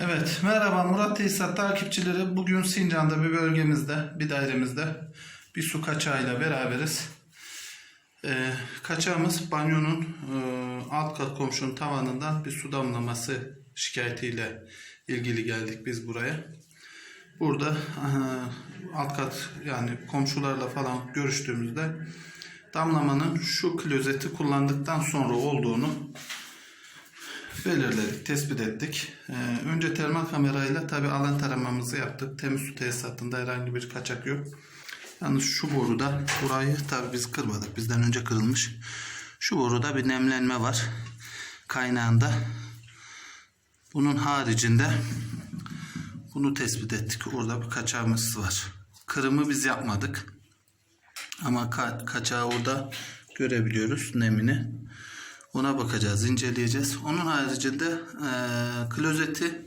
Evet, merhaba Murat Tesisat takipçileri. Bugün Sincan'da bir bölgemizde, bir dairemizde bir su kaçağıyla beraberiz. Ee, kaçağımız banyonun e, alt kat komşunun tavanından bir su damlaması şikayetiyle ilgili geldik biz buraya. Burada e, alt kat yani komşularla falan görüştüğümüzde damlamanın şu klozeti kullandıktan sonra olduğunu belirledik, tespit ettik. Ee, önce termal kamerayla tabi alan taramamızı yaptık. Temiz su tesisatında herhangi bir kaçak yok. Yalnız şu boruda burayı tabi biz kırmadık. Bizden önce kırılmış. Şu boruda bir nemlenme var. Kaynağında. Bunun haricinde bunu tespit ettik. Orada bir kaçağımız var. Kırımı biz yapmadık. Ama ka- kaçağı orada görebiliyoruz nemini. Ona bakacağız, inceleyeceğiz. Onun haricinde e, klozeti,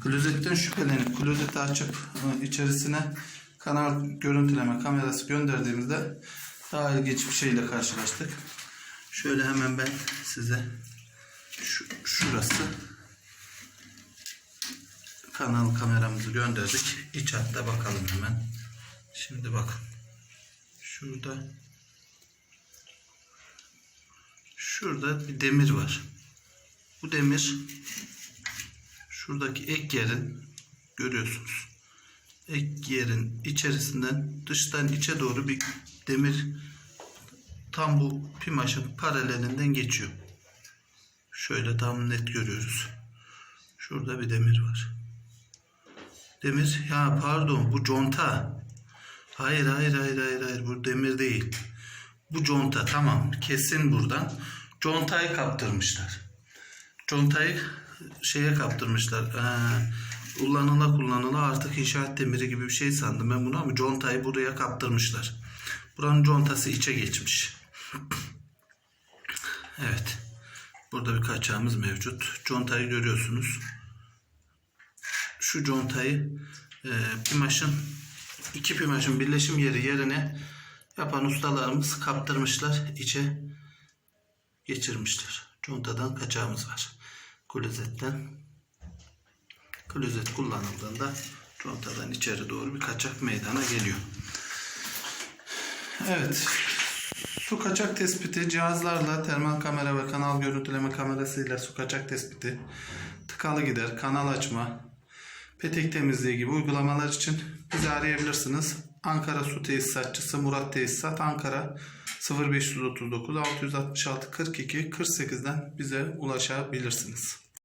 klozetten şüphelenip klozeti açıp e, içerisine kanal görüntüleme kamerası gönderdiğimizde daha ilginç bir şeyle karşılaştık. Şöyle hemen ben size şu, şurası kanal kameramızı gönderdik. İç hatta bakalım hemen. Şimdi bakın. Şurada Şurada bir demir var. Bu demir şuradaki ek yerin görüyorsunuz. Ek yerin içerisinden dıştan içe doğru bir demir tam bu pimaşın paralelinden geçiyor. Şöyle tam net görüyoruz. Şurada bir demir var. Demir ya pardon bu conta. Hayır hayır hayır hayır hayır bu demir değil. Bu conta tamam kesin buradan. Contayı kaptırmışlar. Contayı şeye kaptırmışlar. Ee, kullanıla kullanıla artık inşaat demiri gibi bir şey sandım ben bunu ama contayı buraya kaptırmışlar. Buranın contası içe geçmiş. Evet. Burada bir kaçağımız mevcut. Contayı görüyorsunuz. Şu contayı e, pimaşın iki pimaşın birleşim yeri yerine yapan ustalarımız kaptırmışlar. içe geçirmişler. Contadan kaçağımız var. Klozetten. Klozet kullanıldığında contadan içeri doğru bir kaçak meydana geliyor. Evet. Su kaçak tespiti cihazlarla termal kamera ve kanal görüntüleme kamerasıyla su kaçak tespiti, tıkalı gider, kanal açma, petek temizliği gibi uygulamalar için bizi arayabilirsiniz. Ankara Su Tesisatçısı Murat Tesisat Ankara 0539 666 42 48'den bize ulaşabilirsiniz.